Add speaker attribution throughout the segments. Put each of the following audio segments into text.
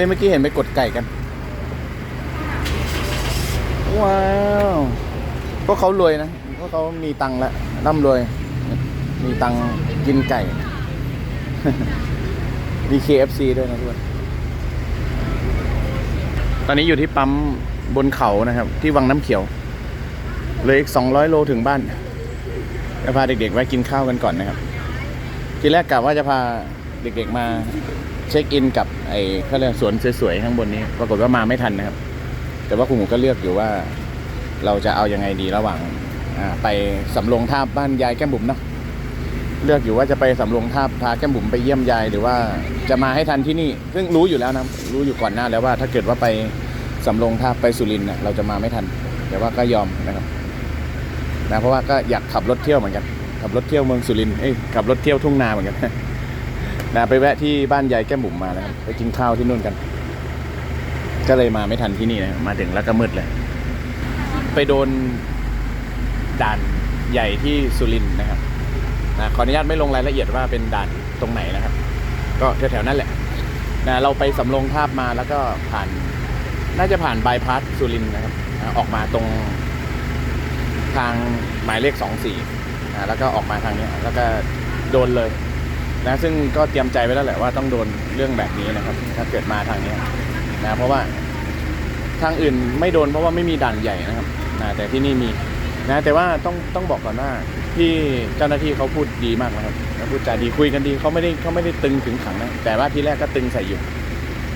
Speaker 1: ฮ้ยเมื่อกี้เห็นไปกดไก่กัน ว้าวพวกเขารวยนะพวกเขามีตังค์แล้วร่ำรวย มีตังค์กินไก่ มี KFC ด้วยนะทุกคนตอนนี้อยู่ที่ปั๊มบนเขานะครับ ที่วังน้ำเขียวเหลยอีก 200 โลถึงบ้านจะพาเด็กๆแวะกินข้าวกันก่อนนะครับ ทีแรกกะว่าจะพาเด็กๆมา เช็คอินกับไอ้เขาเรียกสวนสวยๆข้างบนนี้ ปรากฏว่ามาไม่ทันนะครับ แต่ว่าคุณหมูก็เลือกอยู่ว่า เราจะเอายังไงดีระหว่างไปสำโรงทาบบ้านยายแก้มบุ๋มเนาะเลือกอยู่ว่าจะไปสำโรงทาบพาแก้มบุ๋มไปเยี่ยมยายหรือว่าจะมาให้ทันที่นี่ ซึ่งรู้อยู่แล้วนะรู้อยู่ก่อนหน้าแล้วว่า ถ้าเกิดว่าไปสำโรงทาบไปสุรินทร์เนี่ยเราจะมาไม่ทัน แต่ว่าก็ยอมนะครับนะเพราะว่าก็อยากขับรถเที่ยวเหมือนกันขับรถเที่ยวเมืองสุรินทร์เอ้ยขับรถเที่ยวทุ่งนาเหมือนกัน นะไปแวะที่บ้านยายแก้มบุ๋มมานะครับไปกินข้าวที่นู่นกัน ก็เลยมาไม่ทันที่นี่นะมาถึงแล้วก็มืดเลย ไปโดนด่านใหญ่ที่สุรินทร์นะครับนะขออนุญาตไม่ลงรายละเอียดว่าเป็นด่านตรงไหนนะครับ ก็แถวๆนั้นแหละนะเราไปสำโรงทาบมาแล้วก็ผ่าน น่าจะผ่านบายพาสสุรินทร์นะครับอ่าออกมาตรงทางหมายเลขสองสี่นะแล้วก็ออกมาทางนี้แล้วก็โดนเลย นะซึ่งก็เตรียมใจไว้แล้วแหละว่าต้องโดนเรื่องแบบนี้นะครับ ถ้าเกิดมาทางนี้นะเพราะว่าทางอื่นไม่โดนเพราะว่าไม่มีด่านใหญ่นะครับนะแต่ที่นี่มีนะแต่ว่าต้องต้องบอกก่อนว่าที่เจ้าหน้าที่เขาพูดดีมากนะครับเขาพูดจาดีคุยกันดีเขาไม่ได้เขาไม่ได้ตึงถึงขังนะแต่ว่าที่แรกก็ตึงใส่อยู่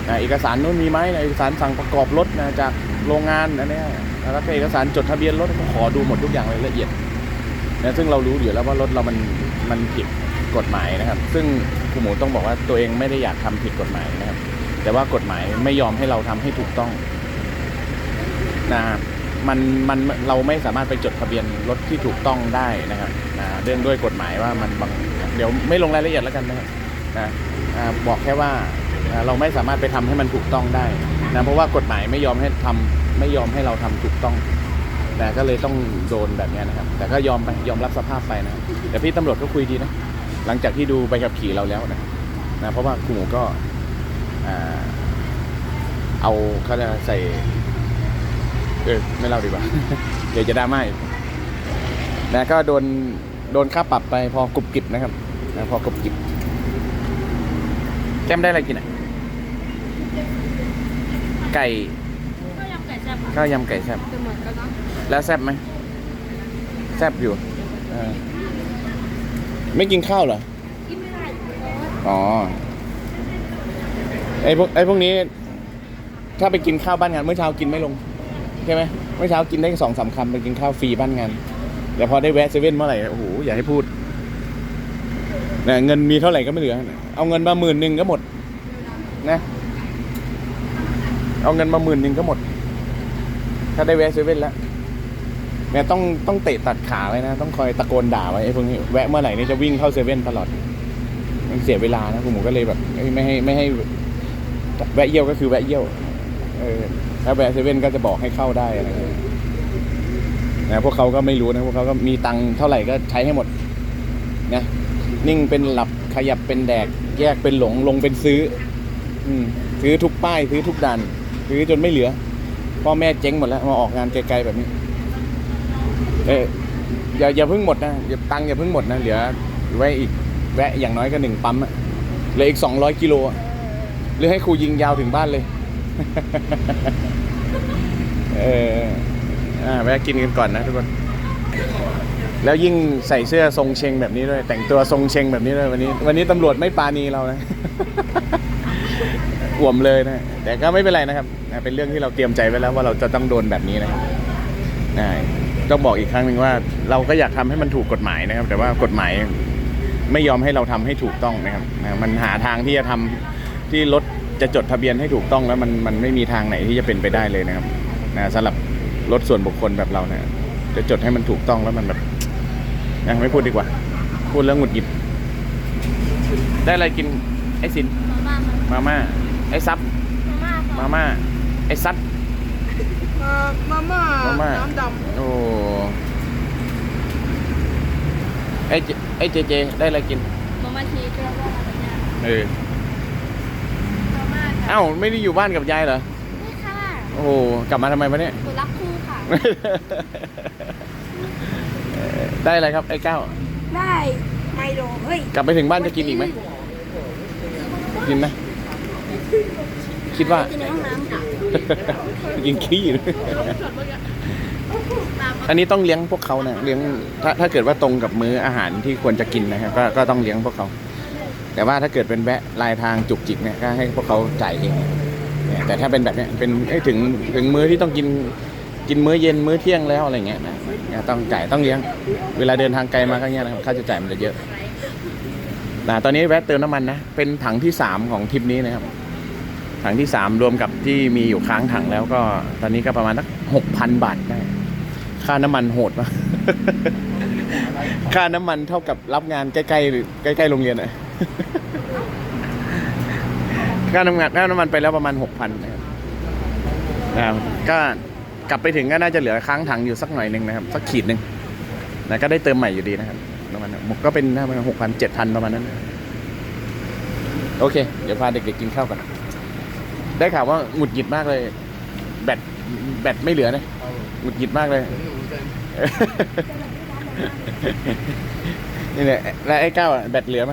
Speaker 1: นะเอกสารนู้นมีไหมนะเอกสารสั่งประกอบรถนะจากโรงงานอันเนี้ยแล้วก็เอกสารจดทะเบียนรถเขาขอดูหมดทุกอย่างรายละเอียดนะซึ่งเรารู้อยู่แล้วว่ารถเรามันมันผิด กฎหมายนะครับ ซึ่งคุณหมูต้องบอกว่าตัวเองไม่ได้อยากทำผิดกฎหมายนะครับ แต่ว่ากฎหมายไม่ยอมให้เราทำให้ถูกต้องนะครับมันมันเราไม่สามารถไปจดทะเบียนรถที่ถูกต้องได้นะครับนะเรื่องด้วยกฎหมายว่ามันบางเดี๋ยวไม่ลงรายละเอียดแล้วกันนะครับนะอ่าบอกแค่ว่าเราไม่สามารถไปทำให้มันถูกต้องได้นะเพราะว่ากฎหมายไม่ยอมให้ทำไม่ยอมให้เราทำถูกต้องนะก็เลยต้องโดนแบบนี้นะครับ แต่ก็ยอมไปยอมรับสภาพไปนะแต่พี่ตำรวจก็คุยดีนะ หลังจากที่ดูใบขับขี่เราแล้วนะนะเพราะว่าครูหมูก็อ่าเอาเขาจะใส่ เออไม่เล่าดีกว่า เดี๋ยวจะดราม่าอีกนะก็โดนโดนค่าปรับไปพอกรุบกริบนะครับนะพอกรุบกริบแก้มได้อะไรกินอะ ไก่
Speaker 2: ก็ยำไก่แซ่บ
Speaker 1: ข้าวยำไก่แซ่บ
Speaker 2: จะเหมือนกันเนาะ
Speaker 1: แล้วแซ่บไหมแซ่บอยู่เออ ไม่กินข้าวเหรอ
Speaker 2: กินไม่ได้อยู่เลย
Speaker 1: อ๋อ ไอ้พวกไอ้พวกนี้ ถ้าไปกินข้าวบ้านงานเมื่อเช้ากินไม่ลงใช่ไหมเมื่อเช้ากินได้สองสามคำไปกินข้าวฟรีบ้านงานแต่พอได้แวะเซเว่นเมื่อไหร่โอ้โหอย่าให้พูดนะเงินมีเท่าไหร่ก็ไม่เหลือ เอาเงินมาหมื่นหนึ่งก็หมด นะ เอาเงินมาหมื่นหนึ่งก็หมด ถ้าได้แวะเซเว่นแล้ว เนี่ยต้องต้องเตะตัดขาไว้นะ ต้องคอยตะโกนด่าไว้ไอ้พวกนี้แวะเมื่อไหร่นี่จะวิ่งเข้าเซเว่นตลอด มันเสียเวลานะคุณหมูก็เลยแบบไม่ให้ไม่ให้แวะเยี่ยวก็คือแวะเยี่ยวเออถ้าแวะเซเว่นก็จะบอกให้เข้าได้อะไรนะพวกเขาก็ไม่รู้นะพวกเขาก็มีตังค์เท่าไหร่ก็ใช้ให้หมดนะนิ่งเป็นหลับขยับเป็นแดก แยกเป็นหลงลงเป็นซื้อ อืมซื้อทุกป้ายซื้อทุกด่านซื้อจนไม่เหลือพ่อแม่เจ๊งหมดแล้วมาออกงานไกลๆแบบนี้ เอออย่าอย่าเพิ่งหมดนะอย่าตังค์อย่าเพิ่งหมดนะเหลือไว้อีกแวะอย่างน้อยก็หนึ่งปั๊มอะเหลืออีกสองร้อยกิโลอะหรือให้ครูยิงยาวถึงบ้านเลย เอออ่าแวะกินกันก่อนนะทุกคน แล้วยิ่งใส่เสื้อทรงเชงแบบนี้ด้วย แต่งตัวทรงเชงแบบนี้ด้วยวันนี้ วันนี้ตำรวจไม่ปราณีเรานะ อ่วมเลยนะแต่ก็ไม่เป็นไรนะครับนะเป็นเรื่องที่เราเตรียมใจไว้แล้วว่าเราจะต้องโดนแบบนี้นะครับ ต้องบอกอีกครั้งหนึ่งว่า เราก็อยากทำให้มันถูกกฎหมายนะครับ แต่ว่ากฎหมายไม่ยอมให้เราทำให้ถูกต้องนะครับนะมันหาทางที่จะทำที่รถจะจดทะเบียนให้ถูกต้องแล้วมันมันไม่มีทางไหนที่จะเป็นไปได้เลยนะครับนะสำหรับรถส่วนบุคคลแบบเราเนี่ยจะจดให้มันถูกต้องแล้วมันแบบนะไม่พูดดีกว่า พูดแล้วหงุดหงิด ได้อะไรกินไอ้สิน
Speaker 2: มาม่าครับ
Speaker 1: มาม่าไอ้ซับ
Speaker 2: มาม่าครับ
Speaker 1: มาม่าไอ้ซัด
Speaker 3: เอ่อมาม่า
Speaker 1: มาม่า
Speaker 3: น้ำด
Speaker 1: โอ้ไอ้เจไอ้เจเจได้อะไรกิน
Speaker 2: มาม่าชีสแล้วก็อะไรเนี่ย
Speaker 1: เออ
Speaker 2: มาม่า
Speaker 1: เอ้าไม่ได้อยู่บ้านกับยายเหรอ
Speaker 2: นี่ค่ะ
Speaker 1: โอ้โหกลับมาทำไมวะเนี่ย
Speaker 2: หนูรักครูค่ะ
Speaker 1: เอ่อได้อะไรครับไอ้เก้า
Speaker 3: ได้ไมโลเฮ้ย
Speaker 1: กลับไปถึงบ้านจะกินอีกไหมกินไหมคิดว่า
Speaker 2: กินในห้องน้ำค่ะ
Speaker 1: กินขี้อันนี้ต้องเลี้ยงพวกเขานะเลี้ยงถ้าถ้าเกิดว่าตรงกับมื้ออาหารที่ควรจะกินนะครับก็ก็ต้องเลี้ยงพวกเขา แต่ว่าถ้าเกิดเป็นแวะลายทางจุกจิกเนี่ยก็ให้พวกเขาจ่ายเองเนี่ยแต่ถ้าเป็นแบบเนี้ยเป็นถึงถึงมื้อที่ต้องกินกินมื้อเย็นมื้อเที่ยงแล้วอะไรเงี้ยนะเนี่ยต้องจ่ายต้องเลี้ยง เวลาเดินทางไกลมาก็เงี้ยนะครับค่าใช้จ่ายมันจะเยอะนะตอนนี้แวะเติมน้ำมันนะเป็นถังที่สามของทริปนี้นะครับ ถังที่สามรวมกับที่มีอยู่ค้างถังแล้วก็ ตอนนี้ก็ประมาณสักหกพันบาทได้ ค่าน้ำมันโหดมาก ค่าน้ำมันเท่ากับรับงานใกล้ๆหรือใกล้ๆโรงเรียนอะค่าน้ำงานค่าน้ำมันไปแล้วประมาณหกพันนะครับก็กลับไปถึงก็น่าจะเหลือค้างถังอยู่สักหน่อยหนึ่งนะครับ สักขีดหนึ่งนะก็ได้เติมใหม่อยู่ดีนะครับน้ำมันมก็เป็นน่าเป็นหกพันเจ็ดพันประมาณนั้น โอเค เดี๋ยวพาเด็กๆกินข้าวกัน ได้ข่าวว่าหงุดหงิดมากเลย แบตแบตไม่เหลือนะหงุดหงิดมากเลย นี่แหละแล้วไอ้เก้าอะแบตเหลือไหม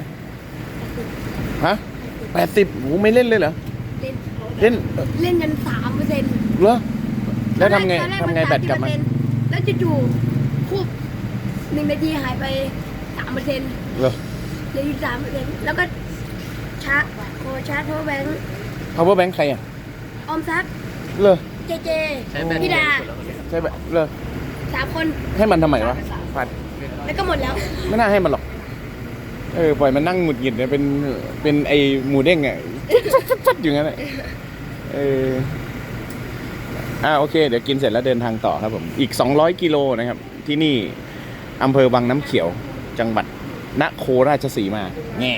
Speaker 1: ฮะแปดสิบโหไม่เล่นเลยเหรอ
Speaker 3: เล่น
Speaker 1: เล่น
Speaker 3: เล่นกันสามเปอร์เซ็นต์
Speaker 1: เหรอ แล้วทำไงทำไงแบตกลับมา
Speaker 3: แล้วจู่ๆคุบหนึ่งนาทีหายไปสามเปอร์เซ็นต์
Speaker 1: เหรอ
Speaker 3: เหลืออยู่สามเปอร์เซ็นต์แล้วก็ชาร์จโคชาร์จโทรแบงค์
Speaker 1: power bank ใครอะ
Speaker 3: ออมทรัพย์
Speaker 1: เหรอ
Speaker 3: เจเจพี่ดา
Speaker 1: ใช่แบบเหรอ
Speaker 3: สามคน
Speaker 1: ให้มันทำไมวะพัด
Speaker 3: แล้วก็หมดแล้ว
Speaker 1: ไม่น่าให้มันหรอก เออปล่อยมันนั่งหงุดหงิดเนี่ยเป็นเป็นไอหมูเด้งอะฟัดๆอยู่งั้นแหละเอออ่าโอเค เดี๋ยวกินเสร็จแล้วเดินทางต่อครับผมอีก 200 กิโลนะครับ ที่นี่อำเภอวังน้ำเขียวจังหวัดนครราชสีมาแง่